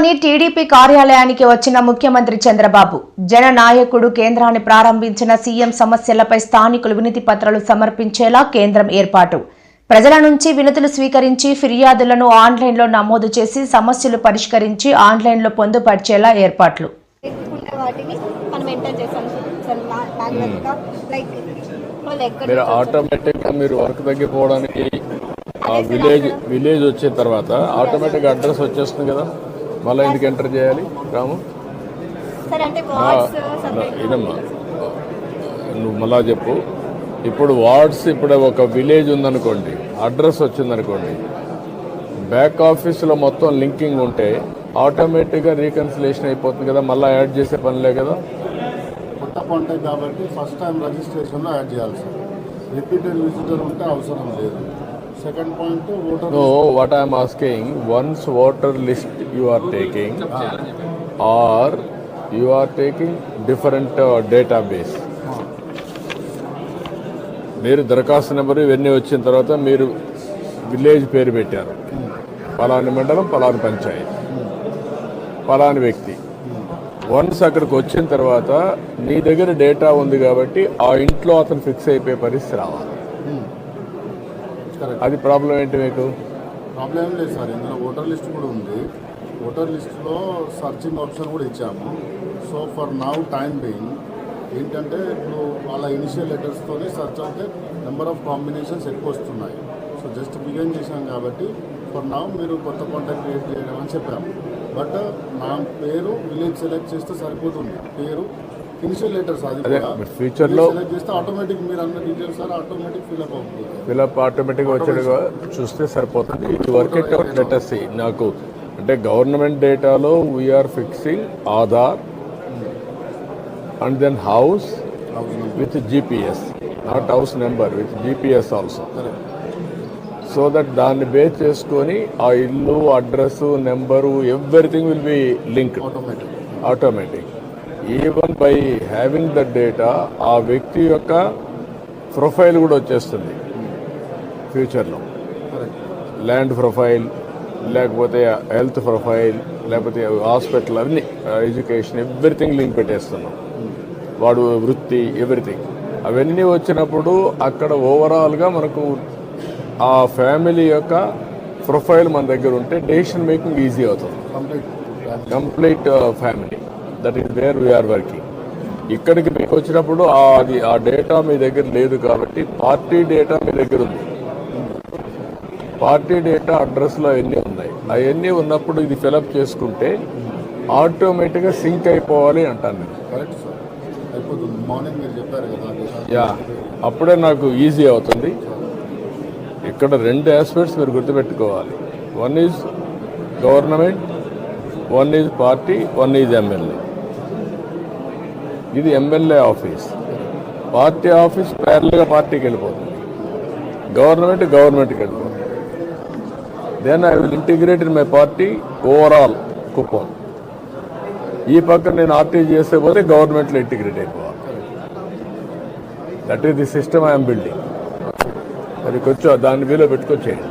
కుప్పంలోని TDP కార్యాలయానికి వచ్చిన ముఖ్యమంత్రి చంద్రబాబు జన నాయకుడు కేంద్రాన్ని ప్రారంభించిన సీఎం సమస్యలపై స్థానికులు వినతి పత్రాలు సమర్పించేలా కేంద్రం ఏర్పాటు. ప్రజల నుంచి వినతులు స్వీకరించి ఫిర్యాదులను ఆన్లైన్లో నమోదు చేసి సమస్యలు పరిష్కరించి ఆన్లైన్లో పొందుపరిచేలా ఏర్పాట్లు. మీరు ఆటోమేటిక్గా మీరు వర్క్ తగ్గిపోవడానికి ఆ విలేజ్ విలేజ్ వచ్చిన తర్వాత ఆటోమేటిక్గా అడ్రస్ వచ్చేస్తుంది కదా? మళ్ళీ ఎందుకు ఎంటర్ చేయాలి రాము? ఇదమ్మా. నువ్వు మళ్ళా చెప్పు. ఇప్పుడు వార్డ్స్ ఇప్పుడు ఒక విలేజ్ ఉందనుకోండి అడ్రస్ వచ్చిందనుకోండి బ్యాక్ ఆఫీస్లో మొత్తం లింకింగ్ ఉంటే ఆటోమేటిక్గా రీకన్సిలేషన్ అయిపోతుంది కదా మళ్ళీ యాడ్ చేసే పనిలే కదా? కొత్త కాంటాక్ట్ కాబట్టి ఫస్ట్ టైం రిజిస్ట్రేషన్లో యాడ్ చేయాలి సార్. రిపీటెడ్ విజిటర్ ఉంటే అవసరం లేదు. Second point voter No, what I am asking, once voter list you are taking, or you are taking different uh, database. మీరు దరఖాస్తు నెంబర్ ఇవన్నీ వచ్చిన తర్వాత మీరు విలేజ్ పేరు పెట్టారు. పలాని మండలం పలాని పంచాయతీ. పలాని వ్యక్తి. వన్స్ అక్కడికి వచ్చిన తర్వాత నీ దగ్గర డేటా ఉంది కాబట్టి ఆ ఇంట్లో అతను ఫిక్స్ అయిపోయే పరిస్థితి రావాలి. కరెక్ట్ అది ప్రాబ్లం ఏంటి మీకు? ప్రాబ్లం ఏం లేదు సార్ ఇందులో ఓటర్ లిస్ట్ కూడా ఉంది. ఓటర్ లిస్ట్లో సర్చింగ్ ఆప్షన్ కూడా ఇచ్చాము. So for now time being ఏంటంటే ఇప్పుడు వాళ్ళ ఇనిషియల్ లెటర్స్తోనే సర్చ్ అయితే నెంబర్ ఆఫ్ కాంబినేషన్స్ ఎక్కువ వస్తున్నాయి. సో జస్ట్ బిగిన్ చేశాం కాబట్టి ఫర్ నౌ మీరు కొత్త కాంటాక్ట్ క్రియేట్ చేయడం అని చెప్పాము. బట్ నా పేరు విలేజ్ సెలెక్ట్ చేస్తే సరిపోతుంది. పేరు ఇనిషియల్ లెటర్స్ అది అదే, కూడా. మరి future లో- సెలెక్ట్ చేస్తే ఆటోమేటిక్ మీరు అన్న details sir automatic fill up అవుతుంది. ఫిలప్ ఆటోమేటిక్గా వచ్చేట్టుగా చూస్తే సరిపోతుంది. ఇది వర్క్ ఇట్ అవుట్ లెటర్స్ నాకు అంటే గవర్నమెంట్ డేటాలో we're fixing Aadhaar and then house with GPS not house number with GPS also so that దాన్ని బేస్ చేసుకొని ఆ ఇల్లు address number everything will be linked automatic automatic even by having the data ఆ వ్యక్తి యొక్క profile కూడా వచ్చేస్తుంది. ఫ్యూచర్లో. ల్యాండ్ ప్రొఫైల్ లేకపోతే హెల్త్ ప్రొఫైల్ లేకపోతే హాస్పిటల్ అన్ని ఎడ్యుకేషన్ ఎవ్రీథింగ్ లింక్ పెట్టేస్తున్నాం. వాడు వృత్తి ఎవ్రీథింగ్. అవన్నీ వచ్చినప్పుడు అక్కడ ఓవరాల్గా మనకు ఆ ఫ్యామిలీ యొక్క ప్రొఫైల్ మన దగ్గర ఉంటే డెసిషన్ మేకింగ్ ఈజీ అవుతుంది. Complete family. That is where we're working ఇక్కడికి మీకు వచ్చినప్పుడు అది ఆ డేటా మీ దగ్గర లేదు కాబట్టి పార్టీ డేటా మీ దగ్గర ఉంది. పార్టీ డేటా అడ్రస్లో అవన్నీ ఉన్నాయి. అవన్నీ ఉన్నప్పుడు ఇది ఫిలప్ చేసుకుంటే ఆటోమేటిక్గా సింక్ అయిపోవాలి అంటాను నేను. యా అప్పుడే నాకు ఈజీ అవుతుంది. ఇక్కడ రెండు ఆస్పెక్ట్స్ మీరు గుర్తుపెట్టుకోవాలి. One is government one is party one is MLA ఇది ఎమ్మెల్యే ఆఫీస్ పార్టీ ఆఫీస్ ప్యారల్గా పార్టీకి వెళ్ళిపోతుంది. గవర్నమెంట్ గవర్నమెంట్కి వెళ్ళిపోతుంది. Then I will integrate in my party overall Kuppam ఈ పక్కన నేను ఆర్టీ చేస్తే పోతే గవర్నమెంట్లో ఇంటిగ్రేట్ అయిపోవాలి. That is the system I'm building అది కొంచెం దాన్ని వీలో పెట్టుకొచ్చేయండి